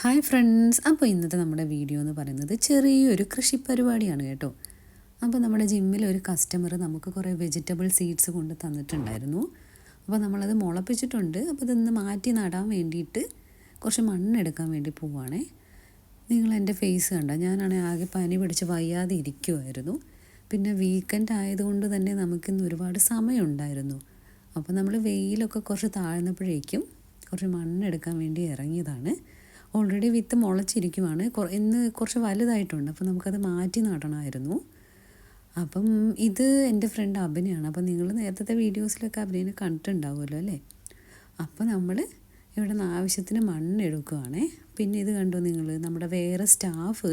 Hi friends അപ്പോൾ ഇന്നത്തെ നമ്മുടെ വീഡിയോ എന്ന് പറയുന്നത് ചെറിയൊരു കൃഷി പരിപാടിയാണ് കേട്ടോ. അപ്പോൾ നമ്മുടെ ജിമ്മിൽ ഒരു കസ്റ്റമർ നമുക്ക് കുറേ വെജിറ്റബിൾ സീഡ്സ് കൊണ്ട് തന്നിട്ടുണ്ടായിരുന്നു. അപ്പോൾ നമ്മളത് മുളപ്പിച്ചിട്ടുണ്ട്. അപ്പോൾ ഇതൊന്ന് മാറ്റി നടാൻ വേണ്ടിയിട്ട് കുറച്ച് മണ്ണെടുക്കാൻ വേണ്ടി പോവുകയാണേ നിങ്ങൾ എന്റെ ഫേസ് കണ്ട ഞാനാണെങ്കിൽ ആകെ പനി പിടിച്ച് വയ്യാതെ ഇരിക്കുമായിരുന്നു പിന്നെ വീക്കെൻഡ് ആയതുകൊണ്ട് തന്നെ നമുക്കിന്ന് ഒരുപാട് സമയമുണ്ടായിരുന്നു. അപ്പോൾ നമ്മൾ വെയിലൊക്കെ കുറച്ച് താഴ്ന്നപ്പോഴേക്കും കുറച്ച് മണ്ണെടുക്കാൻ വേണ്ടി ഇറങ്ങിയതാണ്. ഓൾറെഡി വിത്ത് മുളച്ചിരിക്കുവാണ്. ഇന്ന് കുറച്ച് വലുതായിട്ടുണ്ട്. അപ്പോൾ നമുക്കത് മാറ്റി നടണമായിരുന്നു. അപ്പം ഇത് എന്റെ ഫ്രണ്ട് അഭിനയാണ്. അപ്പം നിങ്ങൾ നേരത്തെ വീഡിയോസിലൊക്കെ അഭിനയനെ കണ്ടിട്ടുണ്ടാവുമല്ലോ അല്ലേ? അപ്പോൾ നമ്മൾ ഇവിടെ നിന്ന് ആവശ്യത്തിന് മണ്ണെടുക്കുവാണേ. പിന്നെ ഇത് കണ്ടോ നിങ്ങൾ? നമ്മുടെ വേറെ സ്റ്റാഫ്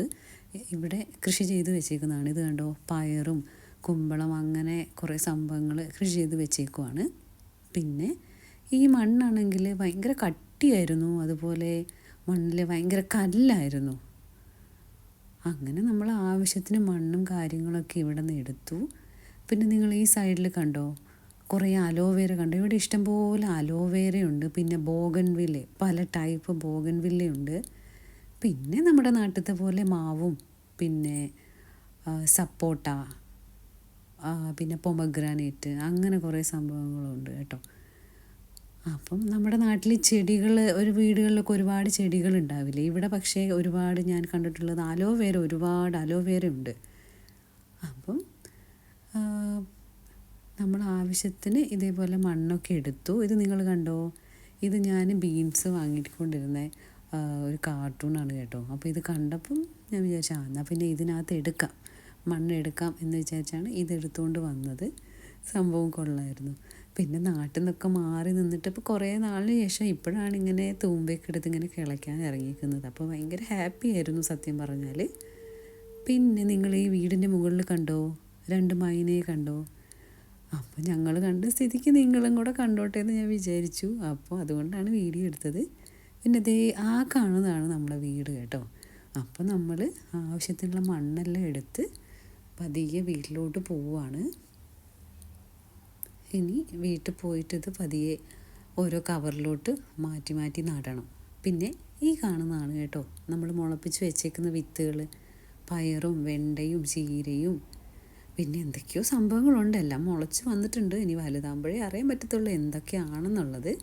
ഇവിടെ കൃഷി ചെയ്ത് വെച്ചേക്കുന്നതാണ്. ഇത് കണ്ടോ? പയറും കുമ്പളം അങ്ങനെ കുറേ സംഭവങ്ങൾ കൃഷി ചെയ്ത് വെച്ചേക്കുവാണ്. പിന്നെ ഈ മണ്ണാണെങ്കിൽ ഭയങ്കര കട്ടിയായിരുന്നു. അതുപോലെ മണ്ണിൽ ഭയങ്കര കല്ലായിരുന്നു. അങ്ങനെ നമ്മൾ ആവശ്യത്തിന് മണ്ണും കാര്യങ്ങളൊക്കെ ഇവിടെ നിന്ന് എടുത്തു. പിന്നെ നിങ്ങൾ ഈ സൈഡിൽ കണ്ടോ? കുറേ അലോവേര കണ്ടോ? ഇവിടെ ഇഷ്ടംപോലെ അലോവേരയുണ്ട് പിന്നെ ബോഗൻവില്ലെ പല ടൈപ്പ് ബോഗൻവില്ലയുണ്ട്. പിന്നെ നമ്മുടെ നാട്ടിലത്തെ പോലെ മാവും പിന്നെ സപ്പോട്ട പിന്നെ പൊമഗ്രാനേറ്റ് അങ്ങനെ കുറേ സംഭവങ്ങളുണ്ട് കേട്ടോ. അപ്പം നമ്മുടെ നാട്ടിൽ ചെടികൾ ഒരു വീടുകളിലൊക്കെ ഒരുപാട് ചെടികൾ ഉണ്ടാവില്ലേ? ഇവിടെ പക്ഷേ ഒരുപാട് ഞാൻ കണ്ടിട്ടുള്ളത് അലോവേര ഒരുപാട് അലോവേര ഉണ്ട്. അപ്പം നമ്മൾ ആവശ്യത്തിന് ഇതേപോലെ മണ്ണൊക്കെ എടുത്തു. ഇത് നിങ്ങൾ കണ്ടോ? ഇത് ഞാൻ ബീൻസ് വാങ്ങിക്കൊണ്ടിരുന്ന ഒരു കാർട്ടൂണാണ് കേട്ടോ. അപ്പോൾ ഇത് കണ്ടപ്പം ഞാൻ വിചാരിച്ചു ആ എന്നാൽ പിന്നെ ഇതിനകത്ത് എടുക്കാം. മണ്ണെടുക്കാം എന്ന് വിചാരിച്ചാണ് ഇത് എടുത്തുകൊണ്ട് വന്നത്. സംഭവം കൊള്ളായിരുന്നു. പിന്നെ നാട്ടിൽ നിന്നൊക്കെ മാറി നിന്നിട്ട് ഇപ്പോൾ കുറേ നാളിന് ശേഷം ഇപ്പോഴാണ് ഇങ്ങനെ തൂമ്പയൊക്കെ എടുത്ത് ഇങ്ങനെ കിളയ്ക്കാൻ ഇറങ്ങിയിരിക്കുന്നത്. അപ്പോൾ ഭയങ്കര ഹാപ്പി ആയിരുന്നു സത്യം പറഞ്ഞാൽ. പിന്നെ നിങ്ങൾ ഈ വീടിന്റെ മുകളിൽ കണ്ടോ? രണ്ട് മൈനയെ കണ്ടോ? അപ്പോൾ ഞങ്ങൾ കണ്ട സ്ഥിതിക്ക് നിങ്ങളും കൂടെ കണ്ടോട്ടെ എന്ന് ഞാൻ വിചാരിച്ചു. അപ്പോൾ അതുകൊണ്ടാണ് വീഡിയോ എടുത്തത്. പിന്നെ ദേ ആ കാണുന്നതാണ് നമ്മളെ വീട് കേട്ടോ. അപ്പോൾ നമ്മൾ ആവശ്യത്തിനുള്ള മണ്ണെല്ലാം എടുത്ത് പതിയെ വീട്ടിലോട്ട് പോവുകയാണ്. ഇനി വീട്ടിൽ പോയിട്ട് ഇത് പതിയെ ഓരോ കവറിലോട്ട് മാറ്റി മാറ്റി നടണം. പിന്നെ ഈ കാണുന്നതാണ് കേട്ടോ നമ്മൾ മുളപ്പിച്ച് വെച്ചേക്കുന്ന വിത്തുകൾ പയറും വെണ്ടയും ചീരയും. പിന്നെ എന്തൊക്കെയോ സംഭവങ്ങളുണ്ട് എല്ലാം മുളച്ച് വന്നിട്ടുണ്ട്. ഇനി വലുതാകുമ്പോഴേ അറിയാൻ പറ്റത്തുള്ളൂ എന്തൊക്കെയാണെന്നുള്ളത്.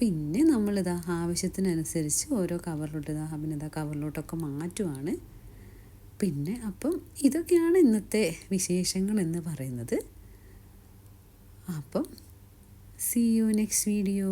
പിന്നെ നമ്മളിതാ ആവശ്യത്തിനനുസരിച്ച് ഓരോ കവറിലോട്ട് ഇതാ അഭിനത കവറിലോട്ടൊക്കെ മാറ്റുവാണ്. പിന്നെ അപ്പം ഇതൊക്കെയാണ് ഇന്നത്തെ വിശേഷങ്ങൾ എന്ന് പറയുന്നത്. അപ്പം സി യു നെക്സ്റ്റ് വീഡിയോ